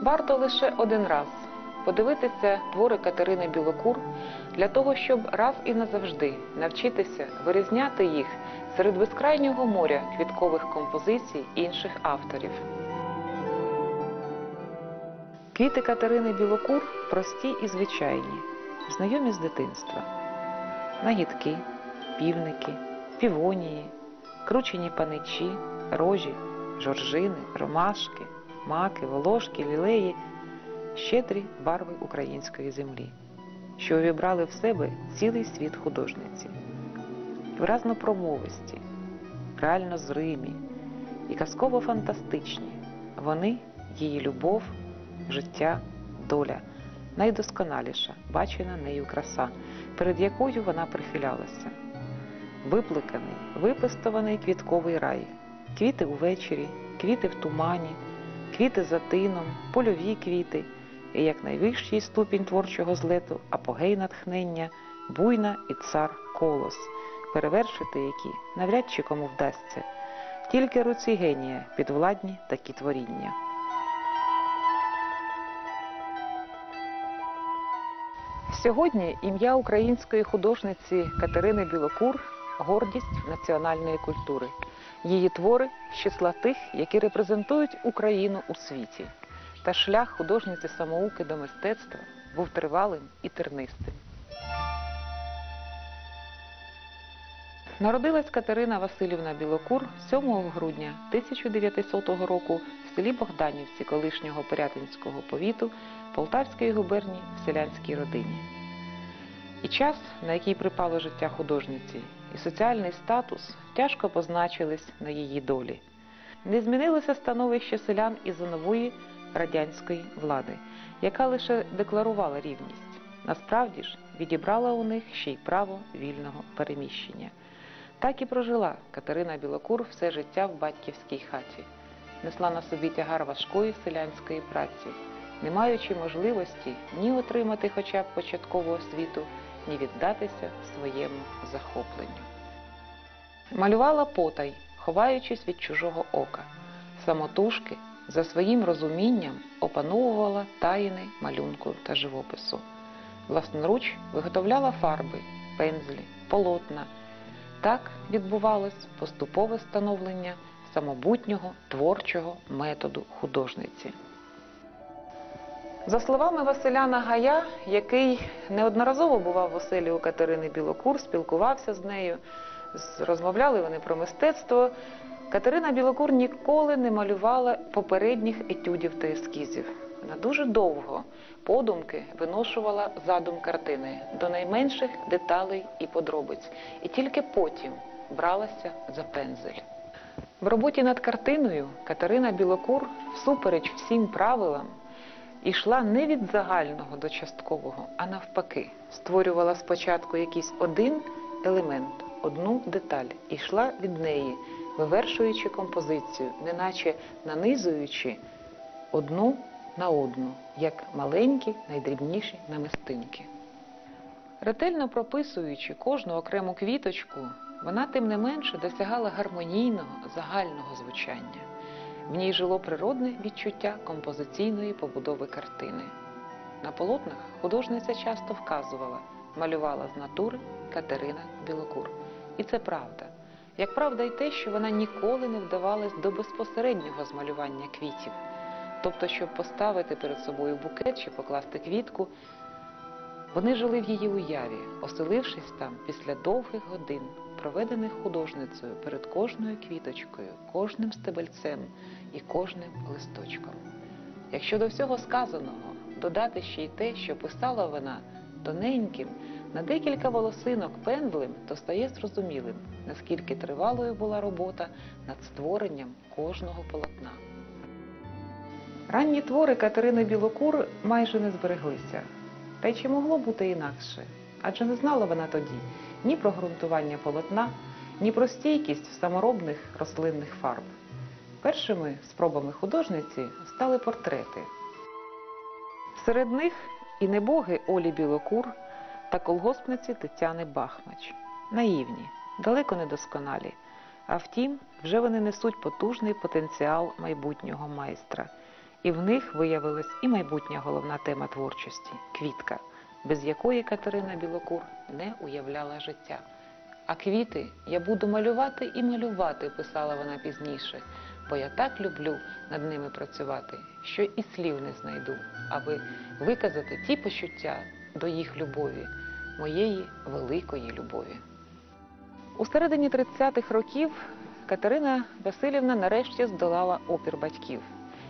Варто лише один раз подивитися твори Катерини Білокур для того, щоб раз і назавжди навчитися вирізняти їх серед безкрайнього моря квіткових композицій інших авторів. Квіти Катерини Білокур прості і звичайні, знайомі з дитинства. Нагідки, півники, півонії, кручені паничі, рожі, жоржини, ромашки, маки, волошки, лілеї щедрі барви української землі, що увібрали в себе цілий світ художниці, виразно промовисті, реально зримі і казково фантастичні. Вони її любов, життя, доля, найдосконаліша, бачена нею краса, перед якою вона прихилялася. Випликаний, випистований квітковий рай, квіти увечері, квіти в тумані, квіти за тином, польові квіти, і як найвищий ступінь творчого злету, апогей натхнення, буйна і цар колос, перевершити які навряд чи кому вдасться, тільки руці генія підвладні такі творіння. Сьогодні ім'я української художниці Катерини Білокур гордість національної культури. Її твори з числа тих, які репрезентують Україну у світі. Та шлях художниці самоуки до мистецтва був тривалим і тернистим. Народилась Катерина Васильівна Білокур 7 грудня 1900 року в селі Богданівці колишнього Пирятинського повіту Полтавської губернії в селянській родині. І час, на який припало життя художниці, і соціальний статус тяжко позначились на її долі. Не змінилося становище селян із-за нової радянської влади, яка лише декларувала рівність. Насправді ж відібрала у них ще й право вільного переміщення. Так і прожила Катерина Білокур все життя в батьківській хаті, несла на собі тягар важкої селянської праці, не маючи можливості ні отримати хоча б початкову освіту, ні віддатися своєму захопленню. Малювала потай, ховаючись від чужого ока, самотужки за своїм розумінням опановувала таїни малюнку та живопису. Власноруч виготовляла фарби, пензлі, полотна. Так відбувалось поступове становлення самобутнього творчого методу художниці. За словами Василяна Гая, який неодноразово бував в оселі у Катерини Білокур, спілкувався з нею, розмовляли вони про мистецтво, Катерина Білокур ніколи не малювала попередніх етюдів та ескізів. Вона дуже довго подумки виношувала задум картини до найменших деталей і подробиць, і тільки потім бралася за пензель. В роботі над картиною Катерина Білокур, всупереч всім правилам, ішла не від загального до часткового, а навпаки, створювала спочатку якийсь один елемент, одну деталь, і йшла від неї, вивершуючи композицію, неначе нанизуючи одну на одну, як маленькі, найдрібніші намистинки. Ретельно прописуючи кожну окрему квіточку, вона тим не менше досягала гармонійного загального звучання. В ній жило природне відчуття композиційної побудови картини. На полотнах художниця часто вказувала, малювала з натури Катерина Білокур. І це правда. Як правда й те, що вона ніколи не вдавалась до безпосереднього змалювання квітів. Тобто, щоб поставити перед собою букет чи покласти квітку, вони жили в її уяві, оселившись там після довгих годин, проведених художницею перед кожною квіточкою, кожним стебельцем і кожним листочком. Якщо до всього сказаного додати ще й те, що писала вона тоненьким, на декілька волосинок пензлем, то стає зрозумілим, наскільки тривалою була робота над створенням кожного полотна. Ранні твори Катерини Білокур майже не збереглися. Та й чи могло бути інакше? Адже не знала вона тоді ні про ґрунтування полотна, ні про стійкість саморобних рослинних фарб. Першими спробами художниці стали портрети. Серед них і небоги Олі Білокур та колгоспниці Тетяни Бахмач. Наївні, далеко не досконалі. А втім, вже вони несуть потужний потенціал майбутнього майстра. І в них виявилась і майбутня головна тема творчості квітка, без якої Катерина Білокур не уявляла життя. А квіти я буду малювати і малювати, писала вона пізніше, бо я так люблю над ними працювати, що і слів не знайду, аби виказати ті почуття до їх любові, моєї великої любові. У середині 30-х років Катерина Васильівна нарешті здолала опір батьків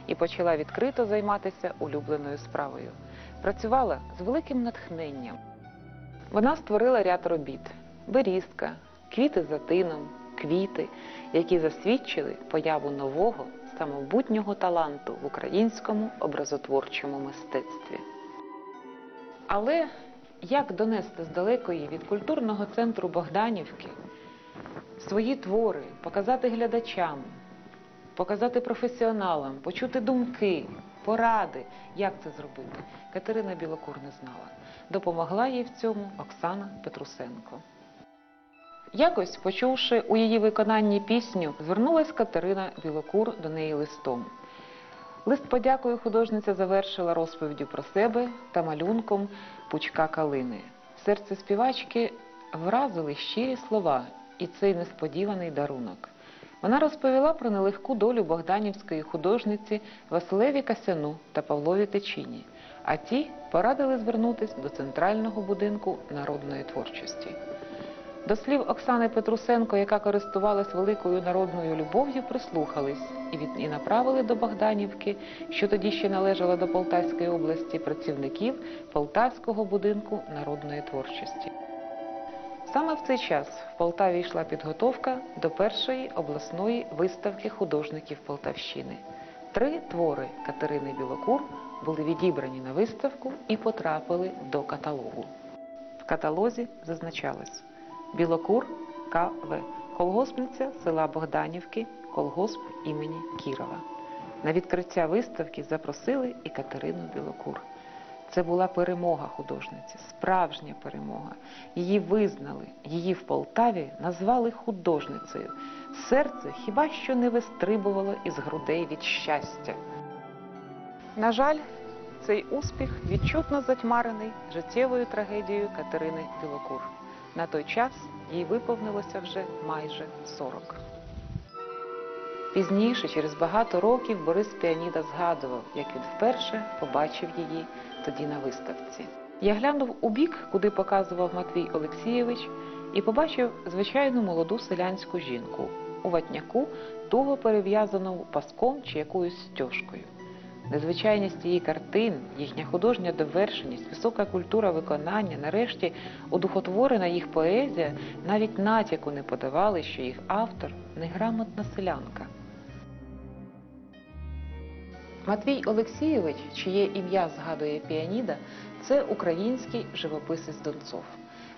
і почала відкрито займатися улюбленою справою. Працювала з великим натхненням. Вона створила ряд робіт: берізка, квіти за тином, квіти, які засвідчили появу нового самобутнього таланту в українському образотворчому мистецтві. Але як донести з далекої від культурного центру Богданівки свої твори, показати глядачам, показати професіоналам, почути думки, поради, як це зробити, Катерина Білокур не знала. Допомогла їй в цьому Оксана Петрусенко. Якось, почувши у її виконанні пісню, звернулась Катерина Білокур до неї листом. Лист подякою художниця завершила розповіддю про себе та малюнком пучка калини. Серце співачки вразили щирі слова і цей несподіваний дарунок. Вона розповіла про нелегку долю богданівської художниці Василеві Касяну та Павлові Течіні, а ті порадили звернутися до центрального будинку народної творчості. До слів Оксани Петрусенко, яка користувалась великою народною любов'ю, прислухались і, від... направили до Богданівки, що тоді ще належала до Полтавської області, працівників Полтавського будинку народної творчості. Саме в цей час в Полтаві йшла підготовка до першої обласної виставки художників Полтавщини. Три твори Катерини Білокур були відібрані на виставку і потрапили до каталогу. В каталозі зазначалось Білокур К.В. Колгоспниця села Богданівки, колгосп імені Кірова. На відкриття виставки запросили і Катерину Білокур. Це була перемога художниці, справжня перемога. Її визнали, її в Полтаві назвали художницею. Серце хіба що не вистрибувало із грудей від щастя. На жаль, цей успіх відчутно затьмарений життєвою трагедією Катерини Білокур. На той час їй виповнилося вже майже 40. Пізніше, через багато років, Борис Піаніда згадував, як він вперше побачив її тоді на виставці. Я глянув у бік, куди показував Матвій Олексійович, і побачив звичайну молоду селянську жінку у ватняку, туго перев'язану паском чи якоюсь стяжкою. Незвичайність її картин, їхня художня довершеність, висока культура виконання, нарешті одухотворена їх поезія навіть натяку не подавали, що їх автор неграмотна селянка. Матвій Олексійович, чиє ім'я згадує піаніда, це український живописець Донцов.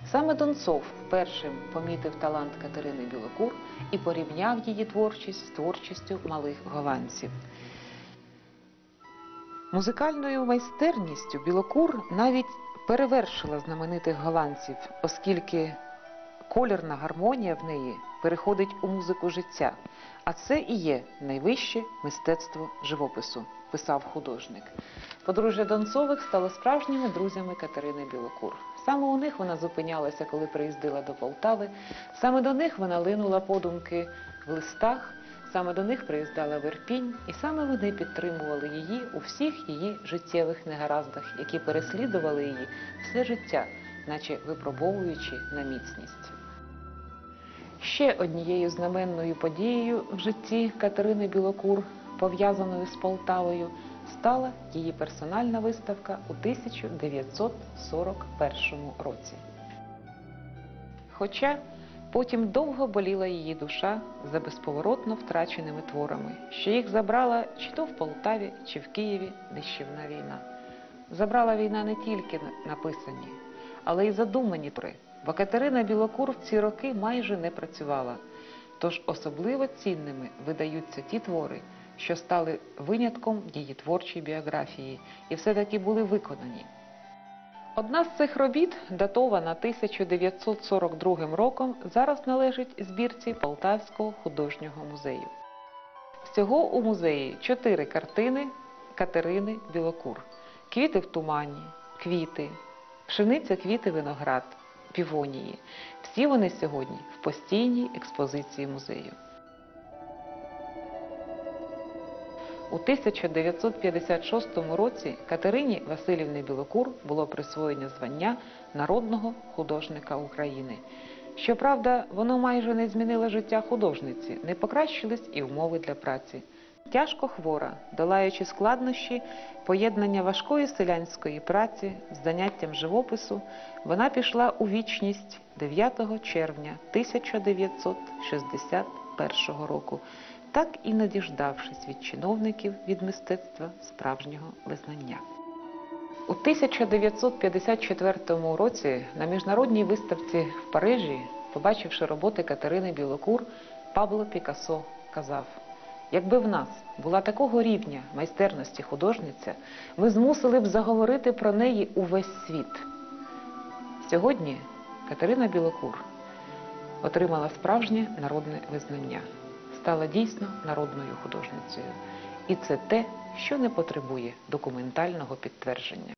Саме Донцов першим помітив талант Катерини Білокур і порівняв її творчість з творчістю малих голландців. Музикальною майстерністю Білокур навіть перевершила знаменитих голландців, оскільки колірна гармонія в неї переходить у музику життя. А це і є найвище мистецтво живопису, писав художник. Подружжя Донцових стало справжніми друзями Катерини Білокур. Саме у них вона зупинялася, коли приїздила до Полтави. Саме до них вона линула подумки в листах. Саме до них приїздала в Ірпінь, і саме вони підтримували її у всіх її життєвих негараздах, які переслідували її все життя, наче випробовуючи на міцність. Ще однією знаменною подією в житті Катерини Білокур, пов'язаною з Полтавою, стала її персональна виставка у 1941 році. Хоча Потім довго боліла її душа за безповоротно втраченими творами, що їх забрала чи то в Полтаві, чи в Києві нищівна війна. Забрала війна не тільки написані, але й задумані твори, бо Катерина Білокур в ці роки майже не працювала. Тож особливо цінними видаються ті твори, що стали винятком її творчої біографії і все-таки були виконані. Одна з цих робіт, датована 1942 роком, зараз належить збірці Полтавського художнього музею. Всього у музеї чотири картини Катерини Білокур. Квіти в тумані, квіти, пшениця, квіти, виноград, півонії. Всі вони сьогодні в постійній експозиції музею. У 1956 році Катерині Васильівні Білокур було присвоєно звання народного художника України. Щоправда, воно майже не змінило життя художниці, не покращились і умови для праці. Тяжко хвора, долаючи складнощі, поєднання важкої селянської праці з заняттям живопису, вона пішла у вічність 9 червня 1961 року, так і не діждавшись від чиновників від мистецтва справжнього визнання. У 1954 році на міжнародній виставці в Парижі, побачивши роботи Катерини Білокур, Пабло Пікассо казав: якби в нас була такого рівня майстерності художниця, ми змусили б заговорити про неї увесь світ. Сьогодні Катерина Білокур отримала справжнє народне визнання, стала дійсно народною художницею. І це те, що не потребує документального підтвердження.